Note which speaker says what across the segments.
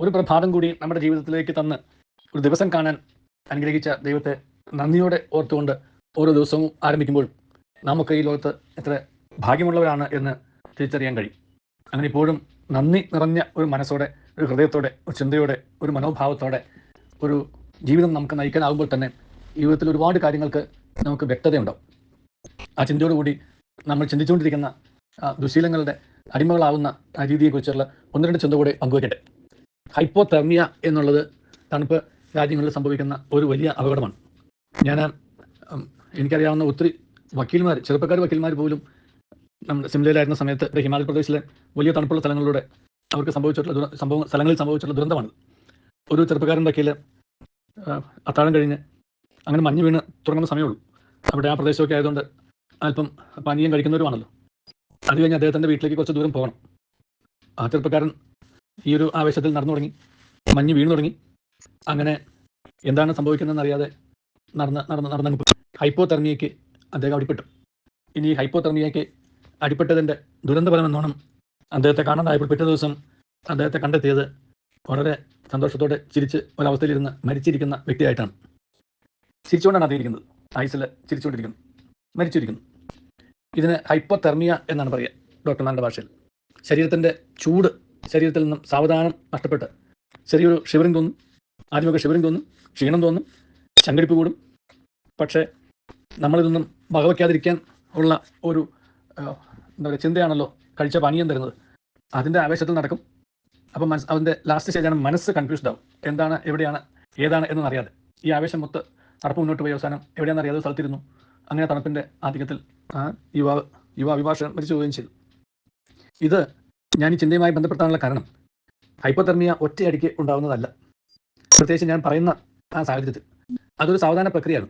Speaker 1: ഒരു പ്രഭാതം കൂടി നമ്മുടെ ജീവിതത്തിലേക്ക് തന്ന് ഒരു ദിവസം കാണാൻ അനുഗ്രഹിച്ച ദൈവത്തെ നന്ദിയോടെ ഓർത്തുകൊണ്ട് ഓരോ ദിവസവും ആരംഭിക്കുമ്പോഴും നമുക്ക് ഈ ലോകത്ത് എത്ര ഭാഗ്യമുള്ളവരാണ് എന്ന് തിരിച്ചറിയാൻ കഴിയും. അങ്ങനെ ഇപ്പോഴും നന്ദി നിറഞ്ഞ ഒരു മനസ്സോടെ ഒരു ഹൃദയത്തോടെ ഒരു ചിന്തയോടെ ഒരു മനോഭാവത്തോടെ ഒരു ജീവിതം നമുക്ക് നയിക്കാനാകുമ്പോൾ തന്നെ ജീവിതത്തിൽ ഒരുപാട് കാര്യങ്ങൾക്ക് നമുക്ക് വ്യക്തതയുണ്ടാവും. ആ ചിന്തയോടുകൂടി നമ്മൾ ചിന്തിച്ചുകൊണ്ടിരിക്കുന്ന ദുശീലങ്ങളുടെ അടിമകളാവുന്ന രീതിയെക്കുറിച്ചുള്ള ഒന്ന് രണ്ട് ചിന്ത കൂടെ പങ്കുവയ്ക്കട്ടെ ഹൈപ്പോതെർമിയ എന്നുള്ളത് തണുപ്പ് രാജ്യങ്ങളിൽ സംഭവിക്കുന്ന ഒരു വലിയ അപകടമാണ്. ഞാൻ എനിക്കറിയാവുന്ന ഒത്തിരി വക്കീൽമാർ ചെറുപ്പക്കാർ വക്കീൽമാർ പോലും നമ്മുടെ സിംലയിലായിരുന്ന സമയത്ത് ഹിമാചൽ പ്രദേശിലെ വലിയ തണുപ്പുള്ള സ്ഥലങ്ങളിലൂടെ അവർക്ക് സംഭവിച്ചിട്ടുള്ള സംഭവം സ്ഥലങ്ങളിൽ സംഭവിച്ചിട്ടുള്ള ദുരന്തമാണ്. ഒരു ചെറുപ്പക്കാരൻ വക്കീൽ അത്താഴം കഴിഞ്ഞ് അങ്ങനെ മഞ്ഞ് വീണ് തുടങ്ങുന്ന സമയമുള്ളൂ. അവിടെ ആ പ്രദേശമൊക്കെ ആയതുകൊണ്ട് അല്പം പാനീയം കഴിക്കുന്നവരുമാണല്ലോ. അത് കഴിഞ്ഞ് അദ്ദേഹത്തിന്റെ വീട്ടിലേക്ക് കുറച്ച് ദൂരം പോകണം. ആ ചെറുപ്പക്കാരൻ ഈ ഒരു ആവേശത്തിൽ നടന്നു തുടങ്ങി. മഞ്ഞ് വീണു തുടങ്ങി. അങ്ങനെ എന്താണ് സംഭവിക്കുന്നതെന്ന് അറിയാതെ നടന്ന് നടന്ന് നടന്നങ്ങ് പോയി. ഹൈപ്പോ തെർമിയയ്ക്ക് അദ്ദേഹം അടിപ്പെട്ടു. ഇനി ഈ ഹൈപ്പോ തെർമിയയ്ക്ക് അടിപ്പെട്ടതിന്റെ ദുരന്തഫലം എന്നോണം അദ്ദേഹത്തെ കാണാതായപ്പോൾ പിറ്റേ ദിവസം അദ്ദേഹത്തെ കണ്ടെത്തിയത് വളരെ സന്തോഷത്തോടെ ചിരിച്ച് ഒരവസ്ഥയിലിരുന്ന് മരിച്ചിരിക്കുന്ന വ്യക്തിയായിട്ടാണ്. ചിരിച്ചുകൊണ്ടാണ് അദ്ദേഹം ഐസിൽ ചിരിച്ചുകൊണ്ടിരിക്കുന്നു. മരിച്ചിരിക്കുന്നു. ഇതിന് ഹൈപ്പോതെർമിയ എന്നാണ് പറയുക. ഡോക്ടർമാരുടെ ഭാഷയിൽ. ശരീരത്തിന്റെ ചൂട് ശരീരത്തിൽ നിന്നും സാവധാനം നഷ്ടപ്പെട്ട് ചെറിയൊരു ഷിവറിങ് തോന്നും ആദ്യമൊക്കെ ഷിവറിങ് തോന്നും ക്ഷീണം തോന്നും ചങ്കടിപ്പ് കൂടും. പക്ഷേ നമ്മളിതൊന്നും വകവയ്ക്കാതിരിക്കാൻ ഉള്ള ഒരു എന്താ പറയുക ചിന്തയാണല്ലോ കഴിച്ച പാനീയം തരുന്നത്. അതിന്റെ ആവേശത്തിൽ നടക്കും. അപ്പം മനസ്സ് അതിന്റെ ലാസ്റ്റ് സ്റ്റേജാണ് മനസ്സ് കൺഫ്യൂസ്ഡ് ആവും. എന്താണ് എവിടെയാണ് ഏതാണ് എന്നൊന്നും അറിയാതെ ഈ ആവേശം മൊത്ത് തണുപ്പ് മുന്നോട്ട് പോയി അവസാനം എവിടെയാണെന്ന് അറിയാതെ സ്ഥലത്തിരുന്നു. അങ്ങനെ തണുപ്പിന്റെ ആധിക്യത്തിൽ യുവാവ് യുവ അഭിഭാഷകൻ മരിച്ചു പോവുകയും ചെയ്തു. ഇത് ഞാൻ ഈ ചിന്തയുമായി ബന്ധപ്പെടുത്താനുള്ള കാരണം. ഹൈപ്പോതെർമിയ ഒറ്റയടിക്ക് ഉണ്ടാവുന്നതല്ല. പ്രത്യേകിച്ച് ഞാൻ പറയുന്ന ആ സാഹചര്യത്തിൽ. അതൊരു സാവധാന പ്രക്രിയയാണ്.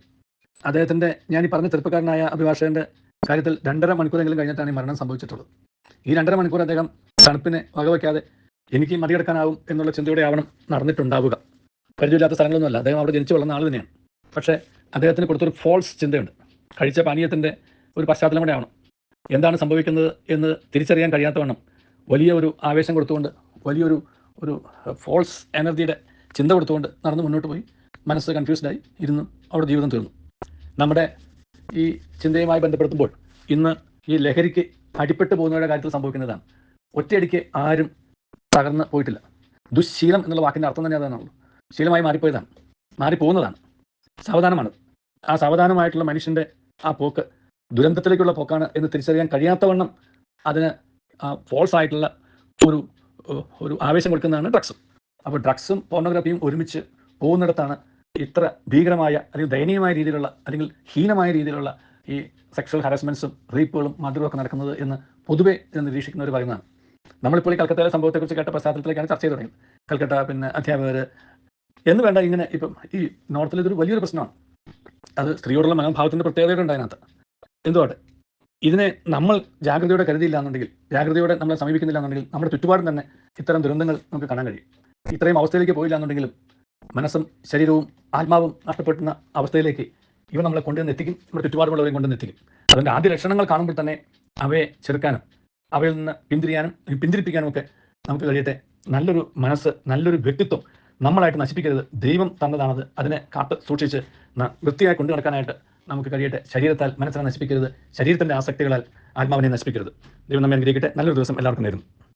Speaker 1: അദ്ദേഹത്തിന്റെ ഞാൻ ഈ പറഞ്ഞ ചെറുപ്പക്കാരനായ അഭിഭാഷകന്റെ കാര്യത്തിൽ രണ്ടര മണിക്കൂറെങ്കിലും കഴിഞ്ഞിട്ടാണ് ഈ മരണം സംഭവിച്ചിട്ടുള്ളത്. ഈ രണ്ടര മണിക്കൂർ അദ്ദേഹം തണുപ്പിനെ വകവയ്ക്കാതെ എനിക്ക് മറികടക്കാനാവും എന്നുള്ള ചിന്തയോടെ ആവണം നടന്നിട്ടുണ്ടാവുക. പരിചയമില്ലാത്ത സ്ഥലങ്ങളൊന്നുമല്ല. അദ്ദേഹം അവിടെ ജനിച്ചു വളർന്ന ആൾ തന്നെയാണ്. പക്ഷേ അദ്ദേഹത്തിന് കൊടുത്തൊരു ഫോൾസ് ചിന്തയുണ്ട്. കഴിച്ച പാനീയത്തിന്റെ ഒരു പശ്ചാത്തലം കൂടെ ആവണം. എന്താണ് സംഭവിക്കുന്നത് എന്ന് തിരിച്ചറിയാൻ കഴിയാത്തവണ്ണം വലിയ ഒരു ആവേശം കൊടുത്തുകൊണ്ട് വലിയൊരു ഒരു ഫോൾസ് എനർജിയുടെ ചിന്ത കൊടുത്തുകൊണ്ട് നടന്ന് മുന്നോട്ട് പോയി. മനസ്സ് കൺഫ്യൂസ്ഡായി ഇരുന്നു അവിടെ ജീവിതം തീർന്നു. നമ്മുടെ ഈ ചിന്തയുമായി ബന്ധപ്പെടുത്തുമ്പോൾ ഇന്ന് ഈ ലഹരിക്ക് അടിപ്പെട്ടു പോകുന്നവരുടെ കാര്യത്തിൽ സംഭവിക്കുന്നതാണ്. ഒറ്റയടിക്ക് ആരും തകർന്ന് പോയിട്ടില്ല. ദുശീലം എന്നുള്ള വാക്കിന്റെ അർത്ഥം തന്നെ അതാണുള്ളൂ ശീലമായി മാറിപ്പോയതാണ്. മാറിപ്പോകുന്നതാണ്. സാവധാനമാണ്. ആ സാവധാനമായിട്ടുള്ള മനുഷ്യന്റെ ആ പോക്ക് ദുരന്തത്തിലേക്കുള്ള പോക്കാണ് എന്ന് തിരിച്ചറിയാൻ കഴിയാത്തവണ്ണം അതിന് ഫോൾസ് ആയിട്ടുള്ള ഒരു ഒരു ആവേശം കൊടുക്കുന്നതാണ് ഡ്രഗ്സും അപ്പോൾ ഡ്രഗ്സും പോർണോഗ്രാഫിയും ഒരുമിച്ച് പോകുന്നിടത്താണ് ഇത്ര ഭീകരമായ അല്ലെങ്കിൽ ദയനീയമായ രീതിയിലുള്ള അല്ലെങ്കിൽ ഹീനമായ രീതിയിലുള്ള ഈ സെക്ഷൽ ഹാരസ്മെന്റ്സും റേപ്പുകളും മർഡറും ഒക്കെ നടക്കുന്നത് എന്ന് പൊതുവെ നിരീക്ഷിക്കുന്നവർ പറയുന്നതാണ്. നമ്മളിപ്പോൾ ഈ കൽക്കത്തയിലെ സംഭവത്തെക്കുറിച്ച് കേട്ട പശ്ചാത്തലത്തിലേക്കാണ് ചർച്ച ചെയ്ത് തുടങ്ങിയത്. കൽക്കട്ട പിന്നെ അധ്യാപകർ എന്ന് വേണ്ട ഇങ്ങനെ ഇപ്പം ഈ നോർത്തിൽ ഇതൊരു വലിയൊരു പ്രശ്നമാണ്. അത് സ്ത്രീയോടുള്ള മനോഭാവത്തിന്റെ പ്രത്യേകതയുണ്ട് അതിനകത്ത്. എന്തുവാട്ടെ? ഇതിനെ നമ്മൾ ജാഗ്രതയോടെ കരുതിയില്ല എന്നുണ്ടെങ്കിൽ ജാഗ്രതയോടെ നമ്മളെ സമീപിക്കുന്നില്ല എന്നുണ്ടെങ്കിൽ നമ്മുടെ ചുറ്റുപാടും തന്നെ ഇത്തരം ദുരന്തങ്ങൾ നമുക്ക് കാണാൻ കഴിയും. ഇത്രയും അവസ്ഥയിലേക്ക് പോയില്ല എന്നുണ്ടെങ്കിലും മനസ്സും ശരീരവും ആത്മാവും നഷ്ടപ്പെടുന്ന അവസ്ഥയിലേക്ക് ഇവ നമ്മളെ കൊണ്ടുവന്ന് എത്തിക്കും നമ്മുടെ ചുറ്റുപാടുമുള്ളവരെയും കൊണ്ടുവന്ന് എത്തിക്കും. അതിന്റെ ആദ്യ ലക്ഷണങ്ങൾ കാണുമ്പോൾ തന്നെ അവയെ ചെറുക്കാനും അവയിൽ നിന്ന് പിന്തിരിയാനും പിന്തിരിപ്പിക്കാനും ഒക്കെ നമുക്ക് കഴിയട്ടെ. നല്ലൊരു മനസ്സ് നല്ലൊരു വ്യക്തിത്വം നമ്മളായിട്ട് നശിപ്പിക്കരുത്. ദൈവം തന്നതാണത്. അതിനെ കാത്ത് സൂക്ഷിച്ച് വൃത്തിയായി കൊണ്ടു നടക്കാനായിട്ട് നമുക്ക് കഴിയട്ടെ. ശരീരത്താൽ മനസ്സിനെ നശിപ്പിക്കരുത്. ശരീരത്തിന്റെ ആസക്തികളാൽ ആത്മാവിനെ നശിപ്പിക്കരുത്. ദൈവം നമ്മെ അനുഗ്രഹിക്കട്ടെ. നല്ലൊരു ദിവസം എല്ലാവർക്കും നേരുന്നു.